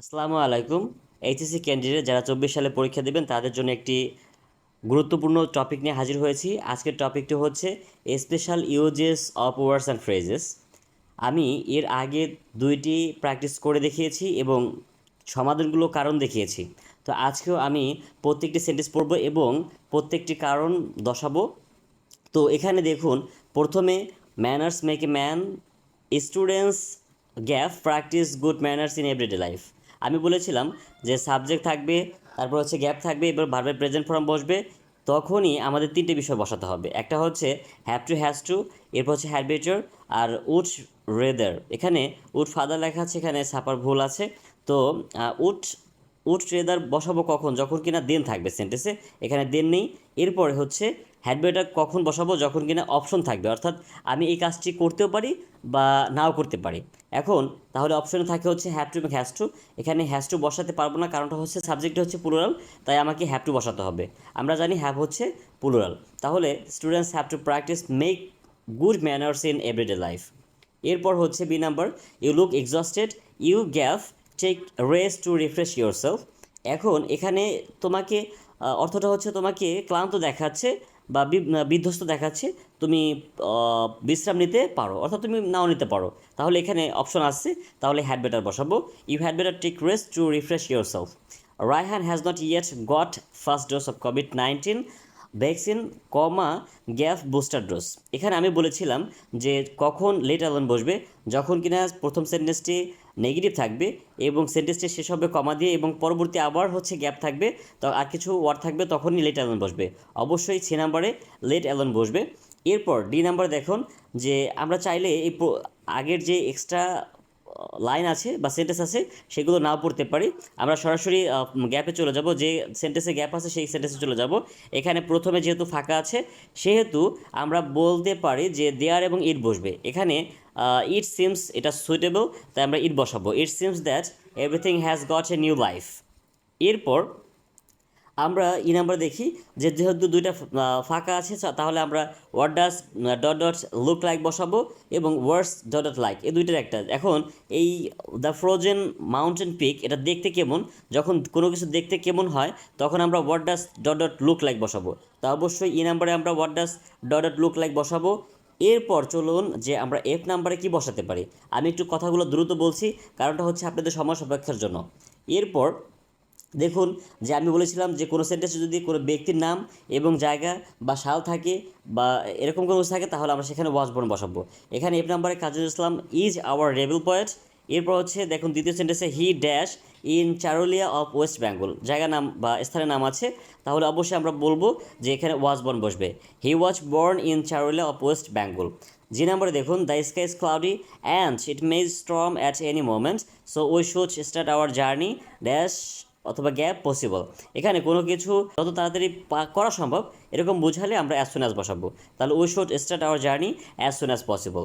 আসসালামু আলাইকুম। HSC candidate যারা চব্বিশ সালে পরীক্ষা দেবেন, তাদের জন্য একটি গুরুত্বপূর্ণ টপিক নিয়ে হাজির হয়েছি। আজকের টপিকটি হচ্ছে special uses of words and phrases আমি এর আগে দুইটি প্র্যাকটিস করে দেখিয়েছি এবং সমাধানগুলো কারণ দেখিয়েছি। তো আজকেও আমি প্রত্যেকটি সেন্টেন্স পড়ব এবং প্রত্যেকটি কারণ দশাবো। তো এখানে দেখুন, প্রথমে manners make a man students gap practice good manners in everyday life আমি বলেছিলাম যে সাবজেক্ট থাকবে, তারপর হচ্ছে গ্যাপ থাকবে, এবার ভার্বের প্রেজেন্ট ফর্ম বসবে, তখনই আমাদের তিনটে বিষয় বসাতে হবে। একটা হচ্ছে হ্যাভ টু হ্যাজ টু এরপর হচ্ছে হ্যাবিটার আর উড রেদার এখানে উড ফাদার লেখা আছে, এখানে সাপার ভুল আছে। তো উড উড ট্রেদার বসাবো কখন, যখন কিনা দেন থাকবে সেন্টেন্সে এখানে দেন নেই। এরপরে হচ্ছে হ্যাডবেটার কখন বসাবো, যখন কিনা অপশন থাকবে, অর্থাৎ আমি এই কাজটি করতেও পারি বা নাও করতে পারি। এখন তাহলে অপশনে থাকে হচ্ছে হ্যাভ টু এবং হ্যাজ টু এখানে হ্যাজ টু বসাতে পারব না, কারণটা হচ্ছে সাবজেক্টটা হচ্ছে প্লুরাল তাই আমাকে হ্যাভ টু বসাতে হবে। আমরা জানি হ্যাভ হচ্ছে প্লুরাল তাহলে students have to practise make good manners in everyday life এরপর হচ্ছে B number you look exhausted you gave take rest to refresh yourself এখন এখানে তোমাকে অর্থটা হচ্ছে তোমাকে ক্লান্ত দেখাচ্ছে বা বিধ্বস্ত দেখাচ্ছে, তুমি বিশ্রাম নিতে পারো, অর্থাৎ তুমি নাও নিতে পারো। তাহলে এখানে অপশন আসছে, তাহলে হ্যাড বেটার বসাবো। You had better take rest to refresh yourself Raihan has not yet got first dose of COVID nineteen vaccine, comma gap booster dose. এখানে আমি বলেছিলাম যে কখন লেট অ্যালন বসবে, যখন কিনা প্রথম সেন্টেন্সটি নেগেটিভ থাকবে এবং সেন্টেন্সটি শেষ হবে কমা দিয়ে এবং পরবর্তী আবার হচ্ছে গ্যাপ থাকবে, তো আর কিছু ওয়ার্ড থাকবে তখনই লেট অ্যালন বসবে। অবশ্যই সি নাম্বারে লেট অ্যালন বসবে। এরপর ডি নাম্বার দেখুন যে আমরা চাইলে এই আগের যে এক্সট্রা লাইন আছে বা সেন্টেন্স আছে, সেগুলো নাও পড়তে পারি। আমরা সরাসরি গ্যাপে চলে যাব। যে সেন্টেন্সে গ্যাপ আছে, সেই সেন্টেন্সে চলে যাব। এখানে প্রথমে যেহেতু ফাঁকা আছে, সেহেতু আমরা বলতে পারি যে দেয়ার এবং ইট বসবে। এখানে ইট সিমস এটা সুইটেবল তাই আমরা ইট বসাবো। It seems that everything has got a new life এরপর আমরা ই নাম্বার দেখি যে যেহেতু দুইটা ফাঁকা আছে তাহলে আমরা word does dot dot look like বসাবো এবং ওয়ার্ডস ডট ডট লাইক এই দুইটার একটা। এখন এই দ্য ফ্রোজেন মাউন্টেন পিক এটা দেখতে কেমন? যখন কোনো কিছু দেখতে কেমন হয়, তখন আমরা word does dot dot look like বসাবো। তা অবশ্যই ই নাম্বারে আমরা word does dot dot look like বসাবো। এরপর চলুন যে আমরা এফ নাম্বারে কি বসাতে পারি। আমি একটু কথাগুলো দ্রুত বলছি, কারণটা হচ্ছে আপনাদের সময় সাপেক্ষের জন্য। এরপর দেখুন যে আমি বলেছিলাম যে কোনো সেন্টেন্সে যদি কোনো ব্যক্তির নাম এবং জায়গা বা সাল থাকে বা এরকম কোনো থাকে, তাহলে আমরা সেখানে ওয়াজবর্ন বসাবো। এখানে এফ নাম্বারে Kajul Islam is our rebel poet এরপর হচ্ছে দেখুন দ্বিতীয় সেন্টেন্সে he dash in Churulia of West Bengal জায়গা নাম বা স্থানের নাম আছে। তাহলে অবশ্যই আমরা বলব যে এখানে ওয়াজবর্ন বসবে। He was born in Churulia of West Bengal G নাম্বারে দেখুন the sky is cloudy and it may storm at any moment so we should start our journey dash অথবা গ্যাপ পসিবল। এখানে কোনো কিছু যত তাড়াতাড়ি করা সম্ভব, এরকম বোঝালে আমরা অ্যাজ সুন অ্যাজ বসাবো। তাহলে we should start our journey as soon as possible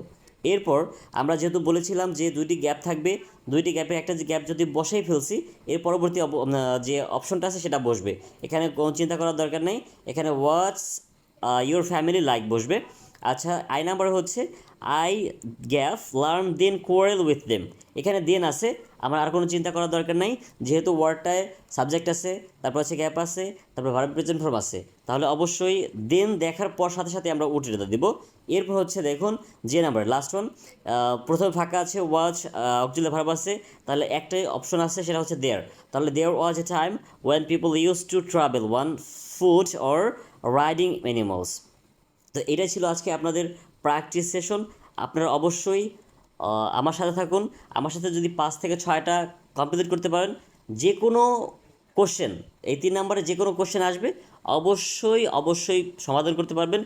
এরপর আমরা যেহেতু বলেছিলাম যে দুইটি গ্যাপ থাকবে, দুইটি গ্যাপের একটা যে গ্যাপ যদি বসেই ফেলছি, এর পরবর্তী যে অপশনটা আছে সেটা বসবে। এখানে কোনো চিন্তা করার দরকার নেই। এখানে ওয়াটস ইউর ফ্যামিলি লাইক বসবে। আচ্ছা আই নাম্বার হচ্ছে I gap learn then quarrel with them এখানে দেন আছে, আমার আর কোনো চিন্তা করার দরকার নাই। যেহেতু ওয়ার্ডটায় সাবজেক্ট আছে, তারপর আছে গ্যাপ আছে, তারপর ভার্ব প্রেজেন্ট ফর্ম আছে। তাহলে অবশ্যই দেন দেখার পর সাথে সাথে আমরা উঠিয়ে দিব। এরপর হচ্ছে দেখুন যে নাম্বার লাস্ট ওয়ান প্রথমে ফাঁকা আছে ওয়াচ অক্সিলে ভার্ব আছে। তাহলে একটাই অপশন আছে, সেটা হচ্ছে দেয়ার তাহলে there was a time when people use to travel on foot or riding animals তো এটাই ছিল আজকে আপনাদের প্র্যাকটিস সেশন আপনারা অবশ্যই আমার সাথে থাকুন। আমার সাথে যদি পাঁচ থেকে ছয়টা কমপ্লিট করতে পারেন যে কোনো কোশ্চেন এই তিন নাম্বারে যে কোনো কোশ্চেন আসবে, অবশ্যই অবশ্যই সমাধান করতে পারবেন।